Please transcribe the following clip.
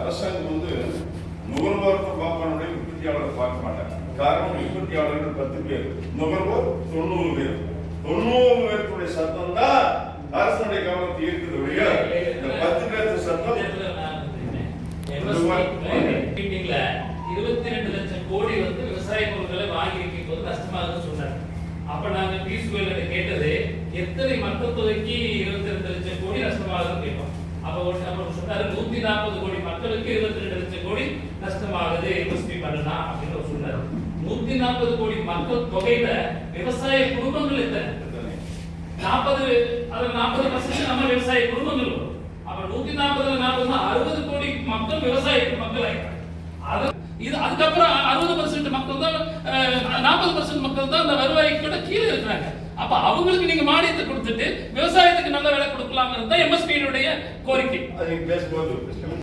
அரசாங்கம் வந்து நுகர்வோருக்கு பார்ப்பானுடைய உற்பத்தியாளரை பார்க்க மாட்டாங்க. காரணம் உற்பத்தியாளர்கள் பத்து பேர் நுகர்வோர் தொண்ணூறு பேர். தொண்ணூறு பேருக்குடைய சத்தம் தான் அரசனுடைய கவனத்தை ஈர்க்குது ஒழிய இந்த பத்து பேருக்கு சத்தம் இருபத்தி ரெண்டு லட்சம் கோடி வந்து விவசாய பொருட்களை வாங்கி வைக்கும் போது நஷ்டமாகுதுன்னு சொன்னாங்க. அப்ப நாங்க பீஸ்வேல கேட்டது எத்தனை மக்கள் தொகைக்கு இருபத்தி ரெண்டு லட்சம் கோடி நஷ்டமாகுதுன்னு கேட்டோம். அப்ப அப்புறம் சொன்னாரு நூத்தி நாற்பது கோடி இருபத்தி ரெண்டு லட்சம் கோடி நஷ்டமாகுது எம்எஸ்பி பண்ணலாம் அப்படின்னு அவர் நூத்தி நாற்பது கோடி மக்கள் தொகையில விவசாய குடும்பங்கள் எத்தனை நாற்பது அதுல நாற்பது பர்சன்ட் நம்ம விவசாய குடும்பங்கள் வரும். அப்ப நூத்தி நாற்பதுல நாற்பது அறுபது கோடி மக்கள் விவசாய மக்கள் ஆயிட்டாங்க அது இது அதுக்கப்புறம் அறுபது பர்சன்ட் மக்கள் தான் நாற்பது பர்சன்ட் மக்கள் தான் அந்த வருவாய்க்கு கூட கீழே இருக்கிறாங்க. அப்ப அவங்களுக்கு நீங்க மானியத்தை கொடுத்துட்டு விவசாயத்துக்கு நல்ல விலை கொடுக்கலாங்கிறது தான் எம்எஸ்பியினுடைய கோரிக்கை.